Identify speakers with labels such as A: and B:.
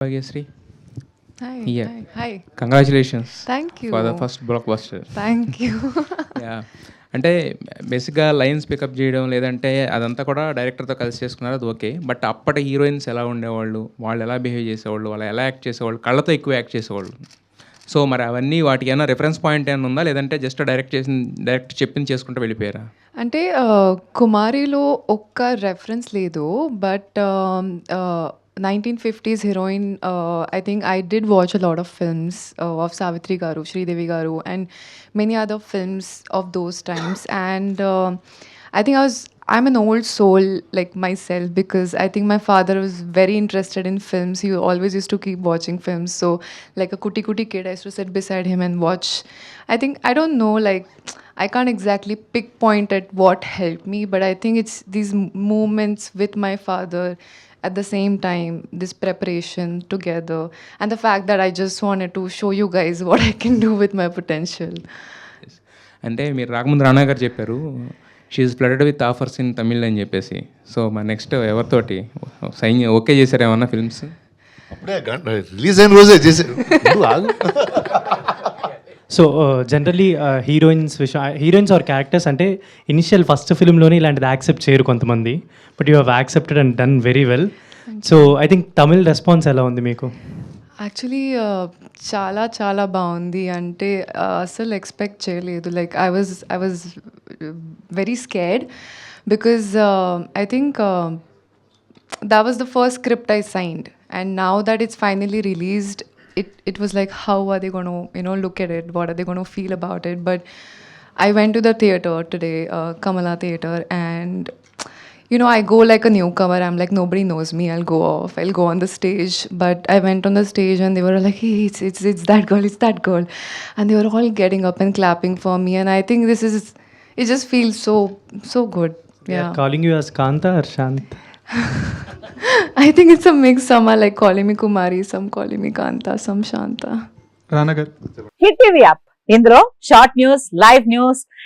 A: Bhagyashree
B: Hi.
A: Yeah.
B: Hi. Hi.
A: Congratulations
B: Thank you.
A: For the first blockbuster
B: Thank you.
A: Yeah అంటే బేసిక్గా lines pickup చేయడం లేదంటే అదంతా కూడా డైరెక్టర్తో కలిసి చేసుకున్నారు అది ఓకే బట్ అప్పటి హీరోయిన్స్ ఎలా ఉండేవాళ్ళు వాళ్ళు ఎలా బిహేవ్ చేసేవాళ్ళు వాళ్ళు ఎలా యాక్ట్ చేసేవాళ్ళు కళ్ళతో ఎక్కువ యాక్ట్ చేసేవాళ్ళు సో మరి అవన్నీ వాటికి ఏమైనా రిఫరెన్స్ పాయింట్ ఏమైనా ఉందా? లేదంటే జస్ట్ డైరెక్ట్ చేసిన డైరెక్ట్ చెప్పింది చేసుకుంటూ వెళ్ళిపోయారా?
B: అంటే కుమారిలో ఒక్క రెఫరెన్స్ లేదు but nineteen fifties heroine I think I did watch a lot of films of Savitri garu Sridevi garu and many other films of those times and I think I was I'm an old soul like myself because I think my father was very interested in films. He always used to keep watching films. So like a kuti kuti kid, I used to sit beside him and watch. I think I don't know like I can't exactly pinpoint at what helped me, but I think it's these m- moments with my father at the same time, this preparation together, and the fact that I just wanted to show you guys what I can do with my potential.
A: అంటే మీరు రాకముందు రానా గారు చెప్పారు she flooded with offers in Tamil అని చెప్పేసి. So మరి next ఎవరితోటి sign okay చేశారు ఏమన్నా ఫిల్మ్స్
C: అప్పుడే రిలీజ్ అయిన రోజే చేశారు
D: సో జనరలీ హీరోయిన్స్ విషయం హీరోయిన్స్ ఆర్ క్యారెక్టర్స్ అంటే ఇనిషియల్ ఫస్ట్ ఫిల్మ్లోనే ఇలాంటిది యాక్సెప్ట్ చేయరు కొంతమంది. But you have accepted and done very well so I think Tamil response ఎలా ఉంది మీకు?
B: యాక్చువల్లీ చాలా చాలా బాగుంది అంటే uh, అసలు ఎక్స్పెక్ట్ చేయలేదు like I was I was very scared because I think that was the first script I signed. And now that it's finally released, it, it was like, how are they going to, you know, look at it? What are they going to feel about it? But I went to the theater today, uh, Kamala Theater, and you know, I go like a newcomer. I'm like, nobody knows me. I'll go off. I'll go on the stage. But I went on the stage and they were like, hey, it's, it's, it's that girl. It's that girl. And they were all getting up and clapping for me. And I think this is, it just feels so, so good. Yeah.
D: Calling you as Kanta or Shanta
B: I think it's a mix. Some are like calling me Kumari, some calling me Kanta, some Shanta.
E: రానగర్
F: hit TV app ఇందులో short news live news